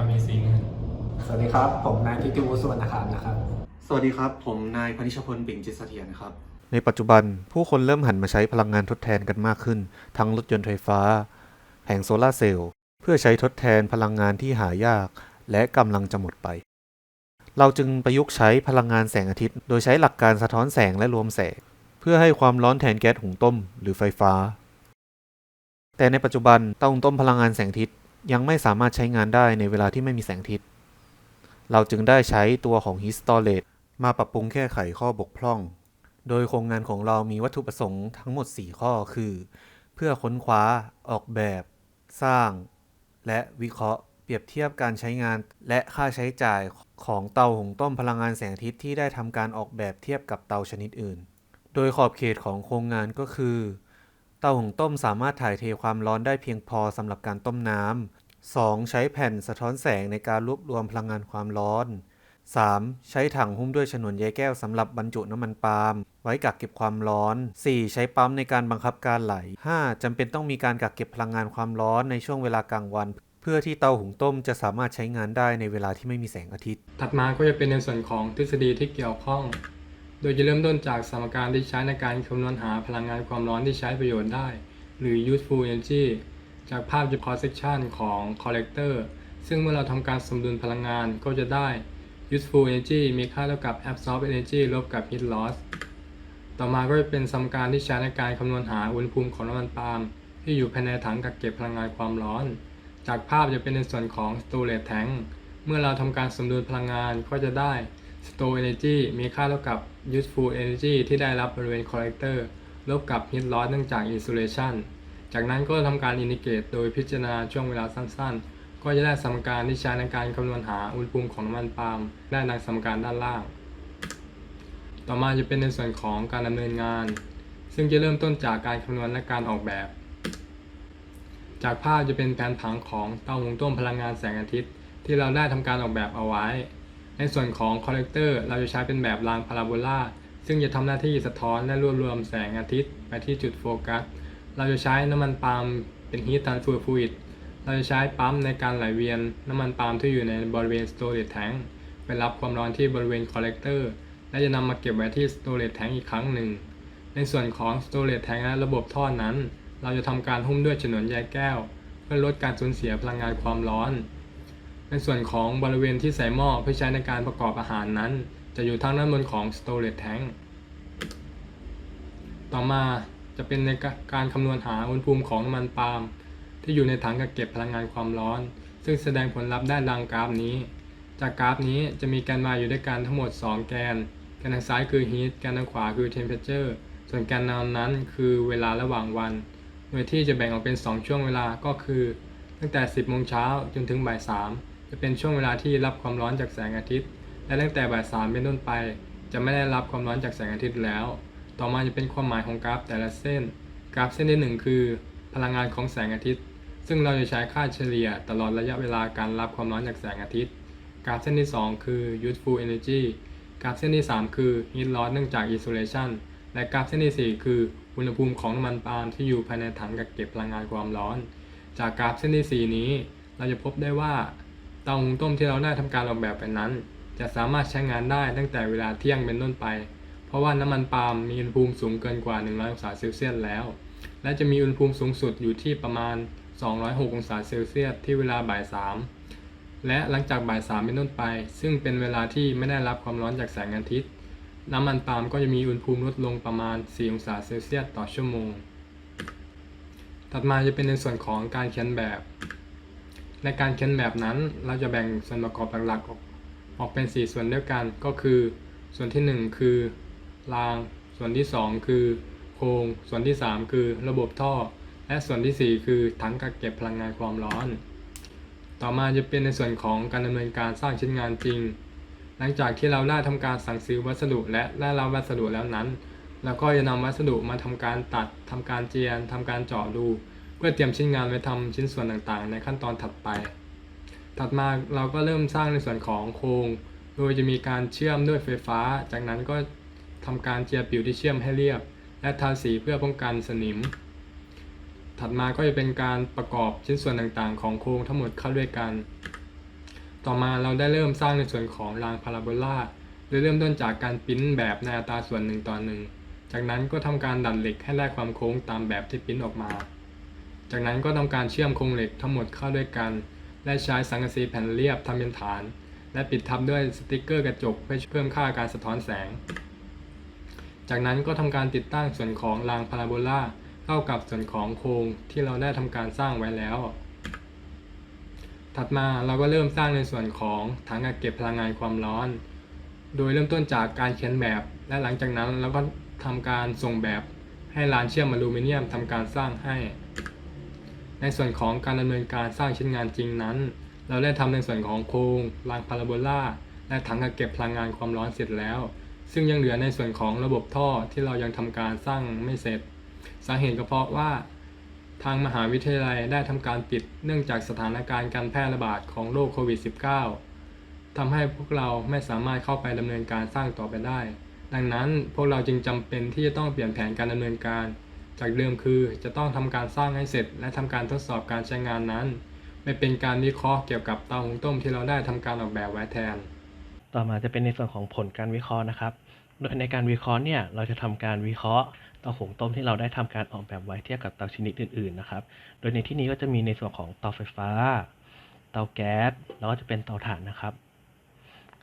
วัสดีครับผมชื่อนายคำมีสิงห์สวัสดีครับ ผมนายทิติวุฒิสุวรรณคามนะครับ สวัสดีครับ ผมนายพนิชพลปิ่งจิตเสถียรครับ ในปัจจุบันผู้คนเริ่มหันมาใช้พลังงานทดแทนกันมากขึ้น ทั้งรถยนต์ไฟฟ้า แผงโซลาร์เซลล์เพื่อใช้ทดแทนพลังงานที่หายาก และกำลังจะหมดไป เราจึงประยุกต์ใช้พลังงานแสงอาทิตย์ โดยใช้หลักการสะท้อนแสงและรวมแสง เพื่อให้ความร้อนแทนแก๊สหุงต้ม หรือไฟฟ้า แต่ในปัจจุบันเตาหุงต้มพลังงานแสงอาทิตย์ ยังไม่สามารถใช้งานได้ในเวลาที่ไม่มีแสงอาทิตย์ เราจึงได้ใช้ตัวของ h i s t o r a t e มาปรับปรุงแก้ไขข้อบกพร่อง โดยโครงงานของเรามีวัตถุประสงค์ทั้งหมด 4 ข้อคือ เพื่อค้นคว้า ออกแบบ สร้าง และวิเคราะห์ เปรียบเทียบการใช้งาน และค่าใช้จ่ายของเตาหุงต้มพลังงานแสงอาทิตย์ที่ได้ทำการออกแบบเทียบกับเตาชนิดอื่น โดยขอบเขตของโครงงานก็คือ เตาหุงต้มสามารถถ่ายเทความร้อนได้เพียงพอสำหรับการต้มน้ำ 2. ใช้แผ่นสะท้อนแสงในการรวบรวมพลังงานความร้อน 3. ใช้ถังหุ้มด้วยฉนวนใยแก้วสำหรับบรรจุน้ำมันปาล์มไว้กักเก็บความร้อน 4. ใช้ปั๊มในการบังคับการไหล 5. จำเป็นต้องมีการกักเก็บพลังงานความร้อนในช่วงเวลากลางวัน เพื่อที่เตาหุงต้มจะสามารถใช้งานได้ในเวลาที่ไม่มีแสงอาทิตย์ ถัดมาก็จะเป็นในส่วนของทฤษฎีที่เกี่ยวข้อง โดยจะเริ่มต้นจากสมการที่ใช้ในการคำนวณหาพลังงานความร้อนที่ใช้ประโยชน์ได้ หรือ useful energy จากภาพ cross section ของ collector ซึ่งเมื่อเราทำการสมดุลพลังงานก็จะได้ useful energy มีค่าเท่ากับ absorbed energy ลบกับ heat loss ต่อมาก็จะเป็นสมการที่ใช้ในการคำนวณหาอุณหภูมิของน้ำมันปาล์มที่อยู่ภายในถังกักเก็บพลังงานความร้อน จากภาพจะเป็นในส่วนของ storage tank เมื่อเราทำการสมดุลพลังงานก็จะได้ store energy มีค่าเท่ากับ useful energy ที่ได้รับบริเวณ collector ลบกับ heat loss เนื่องจาก insulation จากนั้นก็ทำการอินดิเกตโดยพิจารณาช่วงเวลาสั้นๆ ก็จะได้สมการที่ใช้ในการคำนวณหาอุณหภูมิของน้ำมันปาล์มได้ดังสมการด้านล่าง ต่อมาจะเป็นในส่วนของการดำเนินงาน ซึ่งจะเริ่มต้นจากการคำนวณและการออกแบบ จากภาพจะเป็นแผนผังของเตาหุงต้มพลังงานแสงอาทิตย์ ที่เราได้ทำการออกแบบเอาไว้ ในส่วนของคอลเลกเตอร์เราจะใช้เป็นแบบรางพาราโบลาซึ่งจะทำหน้าที่สะท้อนและรวบรวมแสงอาทิตย์ไปที่จุดโฟกัส เราจะใช้น้ำมันปาล์มเป็น heat transfer fluid เราจะใช้ปั๊มในการไหลเวียนน้ำมันปาล์มที่อยู่ในบริเวณ storage tank ไปรับความร้อนที่บริเวณ collector และจะนำมาเก็บไว้ที่ storage tank อีกครั้งหนึ่ง ในส่วนของ storage tank และระบบท่อนั้น เราจะทำการหุ้มด้วยฉนวนใยแก้ว เพื่อลดการสูญเสียพลังงานความร้อน ในส่วนของบริเวณที่ใส่หม้อเพื่อใช้ในการประกอบอาหารนั้น จะอยู่ทางด้านบนของ storage tank ต่อมาจะเป็นในการคำนวณหาอุณหภูมิของน้ำมันปาล์มที่อยู่ในถังกักเก็บพลังงานความร้อน ซึ่งแสดงผลลัพธ์ด้านดังกราฟนี้ จากกราฟนี้จะมีแกน y อยู่ด้วยกันทั้งหมด 2 แกน แกนทางซ้ายคือ heat แกนทางขวาคือ temperature ส่วนแกนนำนั้นคือเวลาระหว่างวัน โดยที่จะแบ่งออกเป็น 2 ช่วงเวลาก็คือ ตั้งแต่ 10โมงเช้าจนถึงบ่าย3 จะเป็นช่วงเวลาที่รับความร้อนจากแสงอาทิตย์ และตั้งแต่บ่าย3เป็นต้นไป จะไม่ได้รับความร้อนจากแสงอาทิตย์แล้ว ต่อมาจะเป็นความหมายของกราฟแต่ละเส้น กราฟเส้นที่ 1 คือ พลังงานของแสงอาทิตย์ ซึ่งเราจะใช้ค่าเฉลี่ยตลอดระยะเวลาการรับความร้อนจากแสงอาทิตย์ กราฟเส้นที่ 2 คือ useful energy กราฟเส้นที่ 3 คือ heat loss เนื่องจาก insulation และกราฟเส้นที่ 4 คืออุณหภูมิของน้ำมันปาล์มที่อยู่ภายในถังกักเก็บพลังงานความร้อน จากกราฟเส้นที่ 4 นี้ เราจะพบได้ว่า เตาหุงต้มที่เราได้ทำการออกแบบไปนั้น จะสามารถใช้งานได้ตั้งแต่เวลาเที่ยงเป็นต้นไป เพราะว่าน้ำมันปาล์มมีอุณหภูมิสูงเกินกว่า 100 องศาเซลเซียสแล้ว และจะมีอุณหภูมิสูงสุดอยู่ที่ประมาณ 206 องศาเซลเซียสที่เวลาบ่าย3และหลังจากบ่าย3เป็นต้นไป ซึ่งเป็นเวลาที่ไม่ได้รับความร้อนจากแสงอาทิตย์ น้ำมันปาล์มก็จะมีอุณหภูมิลดลงประมาณ 4 องศาเซลเซียสต่อชั่วโมง ถัดมาจะเป็นในส่วนของการเขียนแบบ ในการเขียนแบบนั้น เราจะแบ่งส่วนประกอบหลักๆออกออกเป็น 4 ส่วนด้วยกันก็คือ ส่วนที่ 1 คือราง ส่วนที่ 2 คือโครงส่วนที่ 3 คือระบบท่อ และส่วนทีสี่4 คือถังกักเก็บพลังงานความร้อน ต่อมาจะเป็นในส่วนของการดำเนินการสร้างชิ้นงานจริง หลังจากที่เราได้ทำการสั่งซื้อวัสดุและได้รับวัสดุแล้วนั้นเราก็จะนำวัสดุมาทำการตัดทำการเจียนทำการเจาะดู เพื่อเตรียมชิ้นงานไว้ทำชิ้นส่วนต่างๆ ในขั้นตอนถัดไป ถัดมาเราก็เริ่มสร้างในส่วนของโครง โดยจะมีการเชื่อมด้วยไฟฟ้า จากนั้นก็ทำการเจียผิวที่เชื่อมให้เรียบ และทาสีเพื่อป้องกันสนิม ถัดมาก็จะเป็นการประกอบชิ้นส่วนต่างๆ ของโครงทั้งหมดเข้าด้วยกัน ต่อมาเราได้เริ่มสร้างในส่วนของรางพาราโบลาโดยเริ่มต้นจากการปริ้นแบบในอัตราส่วนหนึ่งต่อหนึ่งจากนั้นก็ทำการดัดเหล็กให้ได้ความโค้งตามแบบที่ปริ้นออกมา จากนั้นก็ทำการเชื่อมโครงเหล็กทั้งหมดเข้าด้วยกัน และใช้สังกะสีแผ่นเรียบทำเป็นฐาน และปิดทับด้วยสติกเกอร์กระจกเพื่อเพิ่มค่าการสะท้อนแสง จากนั้นก็ทำการติดตั้งส่วนของรางพาราโบลาเข้ากับส่วนของโครงที่เราได้ทำการสร้างไว้แล้ว ถัดมาเราก็เริ่มสร้างในส่วนของถังกักเก็บพลังงานความร้อน โดยเริ่มต้นจากการเขียนแบบ และหลังจากนั้นเราก็ทำการส่งแบบให้ร้านเชื่อมอลูมิเนียมทำการสร้างให้ ในส่วนของการดำเนินการสร้างชิ้นงานจริงนั้น เราได้ทำในส่วนของโครงรางพาราโบลาและถังกักเก็บพลังงานความร้อนเสร็จแล้ว ซึ่งยังเหลือในส่วนของระบบท่อที่เรายังทำการสร้างไม่เสร็จ สาเหตุก็เพราะว่า ทางมหาวิทยาลัยได้ทำการปิดเนื่องจากสถานการณ์การแพร่ระบาดของโรคโควิด -19 ทำให้พวกเราไม่สามารถเข้าไปดำเนินการสร้างต่อไปได้ ดังนั้นพวกเราจึงจำเป็นที่จะต้องเปลี่ยนแผนการดำเนินการ จากเดิมคือจะต้องทำการสร้างให้เสร็จ และทำการทดสอบการใช้งานนั้นไม่เป็นการวิเคราะห์เกี่ยวกับเตาหุงต้มที่เราได้ทำการออกแบบไว้แทน ต่อมาจะเป็นในส่วนของผลการวิเคราะห์นะครับ โดยในการวิเคราะห์เนี่ยเราจะทำการวิเคราะห์เตาหุงต้มที่เราได้ทำการออกแบบไว้เทียบกับเตาชนิดอื่นๆนะครับ โดยในที่นี้ก็จะมีในส่วนของเตาไฟฟ้า เตาแก๊สแล้วก็จะเป็นเตาถ่านนะครับ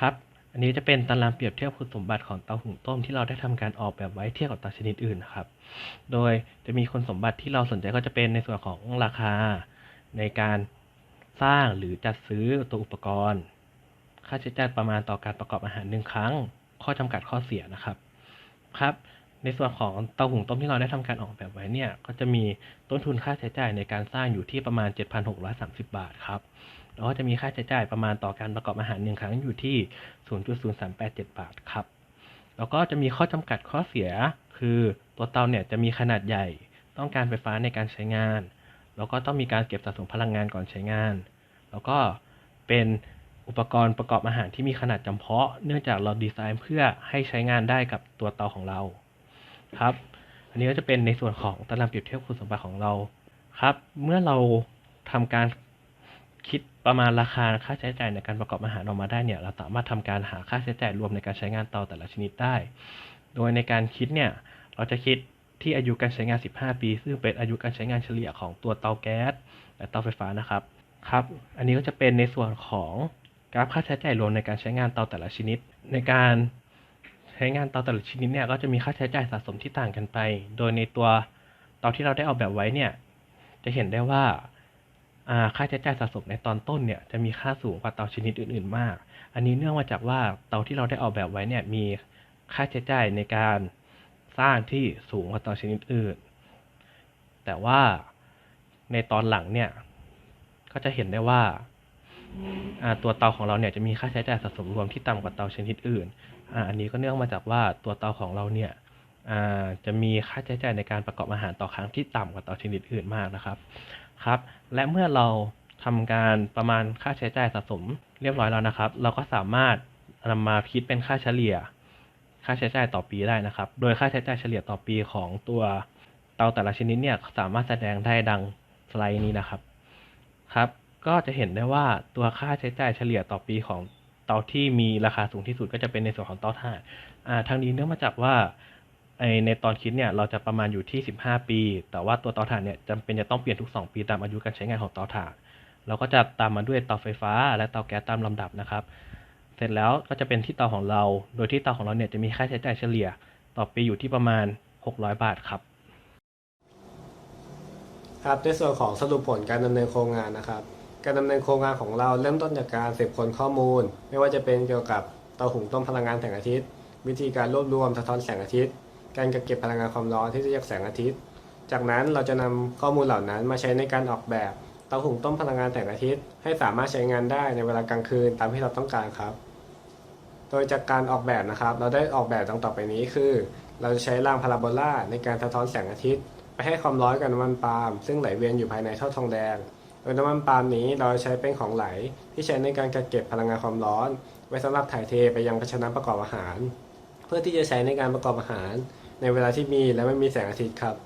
ครับ อันนี้จะเป็นตารางเปรียบเทียบคุณสมบัติของเตาหุงต้มที่เราได้ทำการออกแบบไว้เทียบกับเตาชนิดอื่นนะครับ โดยจะมีคุณสมบัติที่เราสนใจก็จะเป็นในส่วนของราคา ในการสร้างหรือจัดซื้อตัวอุปกรณ์ ค่าใช้จ่ายประมาณต่อการประกอบอาหารหนึ่งครั้ง ข้อจำกัดข้อเสียนะครับครับในส่วนของเตาหุงต้มที่เราได้ทำการออกแบบไว้เนี่ย ก็จะมีต้นทุนค่าใช้จ่ายในการสร้างอยู่ที่ประมาณ 7,630 บาทครับ แล้วก็จะมีค่าใช้จ่ายประมาณต่อการประกอบอาหารหนึ่งครั้งอยู่ที่ 0.0387 บาทครับ แล้วก็จะมีข้อจำกัดข้อเสีย คือตัวเตาเนี่ยจะมีขนาดใหญ่ ต้องการไฟฟ้าในการใช้งาน แล้วก็ต้องมีการเก็บสะสมพลังงานก่อนใช้งาน แล้วก็เป็นอุปกรณ์ประกอบอาหารที่มีขนาดจำเพาะ เนื่องจากเราดีไซน์เพื่อให้ใช้งานได้กับตัวเตาของเราครับ อันนี้ก็จะเป็นในส่วนของตารางเปรียบเทียบคุณสมบัติของเราครับ เมื่อเราทำการคิด ประมาณราคาค่าใช้จ่ายในการประกอบอาหารออกมาได้เนี่ย เราสามารถทำการหาค่าใช้จ่ายรวมในการใช้งานเตาแต่ละชนิดได้ โดยในการคิดเนี่ย เราจะคิดที่อายุการใช้งาน 15 ปี ซึ่งเป็นอายุการใช้งานเฉลี่ยของตัวเตาแก๊สและเตาไฟฟ้านะครับ ครับ อันนี้ก็จะเป็นในส่วนของกราฟค่าใช้จ่ายรวมในการใช้งานเตาแต่ละชนิด ในการใช้งานเตาแต่ละชนิดเนี่ยก็จะมีค่าใช้จ่ายสะสมที่ต่างกันไป โดยในตัวเตาที่เราได้ออกแบบไว้เนี่ย จะเห็นได้ว่า ค่าใช้จ่ายสะสมในตอนต้นเนี่ยจะมีค่าสูงกว่าเตาชนิดอื่น ๆ มาก อันนี้เนื่องมาจากว่าเตาที่เราได้ออกแบบไว้เนี่ยมีค่าใช้จ่ายในการสร้างที่สูงกว่าเตาชนิดอื่น แต่ว่าในตอนหลังเนี่ยก็จะเห็นได้ว่าตัวเตาของเราเนี่ยจะมีค่าใช้จ่ายสะสมรวมที่ต่ำกว่าเตาชนิดอื่นออันนี้ก็เนื่องมาจากว่าตัวเตาของเราเนี่ยจะมีค่าใช้จ่ายในการประกอบอาหารต่อครั้งที่ต่ำกว่าเตาชนิดอื่นมากนะครับ ครับ และเมื่อเราทำการประมาณค่าใช้จ่ายสะสมเรียบร้อยแล้วนะครับ เราก็สามารถนำมาคิดเป็นค่าเฉลี่ย ค่าใช้จ่ายต่อปีได้นะครับ โดยค่าใช้จ่ายเฉลี่ยต่อปีของตัวเตาแต่ละชนิดเนี่ยสามารถแสดงได้ดังสไลด์นี้นะครับครับ ก็จะเห็นได้ว่าตัวค่าใช้จ่ายเฉลี่ยต่อปีของเตาที่มีราคาสูงที่สุดก็จะเป็นในส่วนของเตาถ่านทางนี้เนื่องมาจากว่า ในตอนคิดเนี่ยเราจะประมาณอยู่ที่ 15 ปี แต่ว่าตัวเตาถ่านเนี่ยจำเป็นจะต้องเปลี่ยนทุก 2 ปีตามอายุการใช้งานของเตาถ่าน เราก็จะตามมาด้วยเตาไฟฟ้า และเตาแก๊สตามลำดับนะครับ เสร็จแล้วก็จะเป็นที่เตาของเรา โดยที่เตาของเราเนี่ยจะมีค่าใช้จ่ายเฉลี่ย ต่อปีอยู่ที่ประมาณ 600 บาทครับ ครับในส่วนของสรุปผลการดำเนินโครงงานนะครับ การดำเนินโครงงานของเราเริ่มต้นจากการสืบค้นข้อมูล ไม่ว่าจะเป็นเกี่ยวกับเตาหุงต้มพลังงานแสงอาทิตย์ วิธีการรวบรวมสะท้อนแสงอาทิตย์ การกักเก็บพลังงานความร้อนที่ได้จากแสงอาทิตย์ จากนั้นเราจะนำข้อมูลเหล่านั้นมาใช้ในการออกแบบเตาหุงต้มพลังงานแสงอาทิตย์ ให้สามารถใช้งานได้ในเวลากลางคืนตามที่เราต้องการครับ โดยจากการออกแบบนะครับ เราได้ออกแบบดังต่อไปนี้คือ เราจะใช้รางพาราโบลาในการสะท้อนแสงอาทิตย์ ไปให้ความร้อนกับน้ำมันปาล์มซึ่งไหลเวียนอยู่ภายในท่อทองแดงโดยน้ำมันปาล์มนี้เราใช้เป็นของไหลที่ใช้ในการกักเก็บพลังงานความร้อน ไว้สำหรับถ่ายเทไปยังภาชนะประกอบอาหาร เพื่อที่จะใช้ในการประกอบอาหาร ในเวลาที่มีและไม่มีแสงอาทิตย์ครับ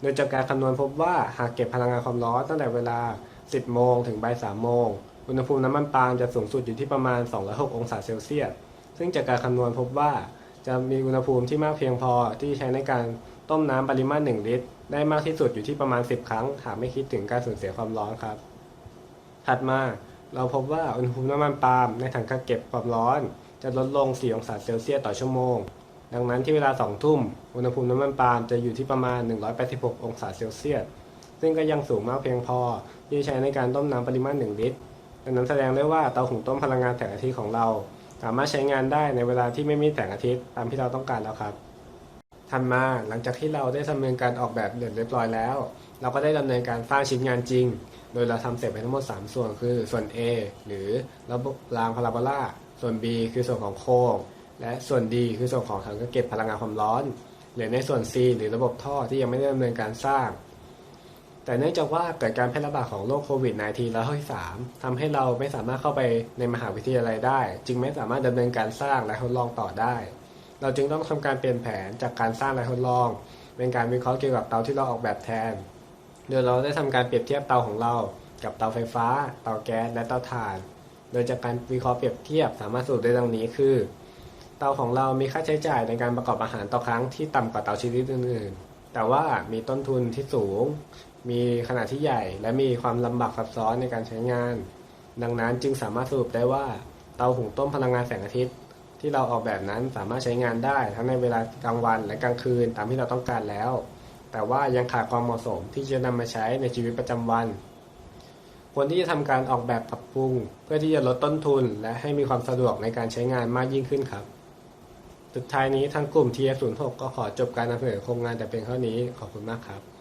โดยจากการคำนวณพบว่าหากเก็บพลังงานความร้อนตั้งแต่เวลา 10 โมงถึงบ่าย3โมง อุณหภูมิน้ำมันปาล์มจะสูงสุดอยู่ที่ประมาณ 206 องศาเซลเซียส ซึ่งจากการคำนวณพบว่าจะมีอุณหภูมิที่มากเพียงพอที่ใช้ในการต้มน้ำปริมาตร 1 ลิตร ได้มากที่สุดอยู่ที่ประมาณ 10 ครั้งหากไม่คิดถึงการสูญเสียความร้อนครับ ถัดมาเราพบว่าอุณหภูมิน้ำมันปาล์มในถังกักเก็บความร้อน จะลดลง 4 องศาเซลเซียสต่อชั่วโมง ดังนั้นที่เวลา 2 ทุ่ม อุณหภูมิน้ำมันปาล์มจะอยู่ที่ประมาณ 186 องศาเซลเซียส ซึ่งก็ยังสูงมากเพียงพอ ที่จะใช้ในการต้มน้ำปริมาณ 1 ลิตร ดังนั้นแสดงได้ว่าเตาหุงต้มพลังงานแสงอาทิตย์ของเรา สามารถใช้งานได้ในเวลาที่ไม่มีแสงอาทิตย์ตามที่เราต้องการแล้วครับถัดมาหลังจากที่เราได้ดำเนินการออกแบบเรียบร้อยแล้ว เราก็ได้ดำเนินการสร้างชิ้นงานจริง โดยเราทำเสร็จไปทั้งหมด 3 ส่วนคือส่วน A หรือระบบรางพาราโบลาส่วน B คือส่วนของโครง และส่วน D คือส่วนของถังกักเก็บพลังงานความร้อนหลือในส่วน C หรือระบบท่อที่ยังไม่ได้ดำเนินการสร้าง แต่เนื่องจากว่าเกิดการแพร่ระบาดของโรคโควิด -19 แล้วที่3ทำให้เราไม่สามารถเข้าไปในมหาวิทยาลัยได้ จึงไม่สามารถดำเนินการสร้างและทดลองต่อได้ เราจึงต้องทำการเปลี่ยนแผนจากการสร้างและทดลอง เป็นการวิเคราะห์เกี่ยวกับเตาที่เราออกแบบแทน โดยเราได้ทำการเปรียบเทียบเตาของเรา กับเตาไฟฟ้า เตาแก๊ส และเตาถ่าน โดยจากการวิเคราะห์เปรียบเทียบสามารถสรุปได้ดังนี้คือ เตาของเรามีค่าใช้จ่ายในการประกอบอาหารต่อครั้งที่ต่ำกว่าเตาชนิดอื่นๆ แต่ว่ามีต้นทุนที่สูง มีขนาดที่ใหญ่ และมีความลำบากซับซ้อนในการใช้งาน ดังนั้นจึงสามารถสรุปได้ว่า เตาหุงต้มพลังงานแสงอาทิตย์ ที่เราออกแบบนั้นสามารถใช้งานได้ทั้งในเวลากลางวันและกลางคืนตามที่เราต้องการแล้ว แต่ว่ายังขาดความเหมาะสมที่จะนำมาใช้ในชีวิตประจำวันควรที่จะทำการออกแบบปรับปรุง เพื่อที่จะลดต้นทุน และให้มีความสะดวกในการใช้งานมากยิ่งขึ้นครับ สุดท้ายนี้ทางกลุ่ม TF06 ก็ขอจบการนำเสนอโครงงานแต่เพียงเท่านี้ขอบคุณมากครับ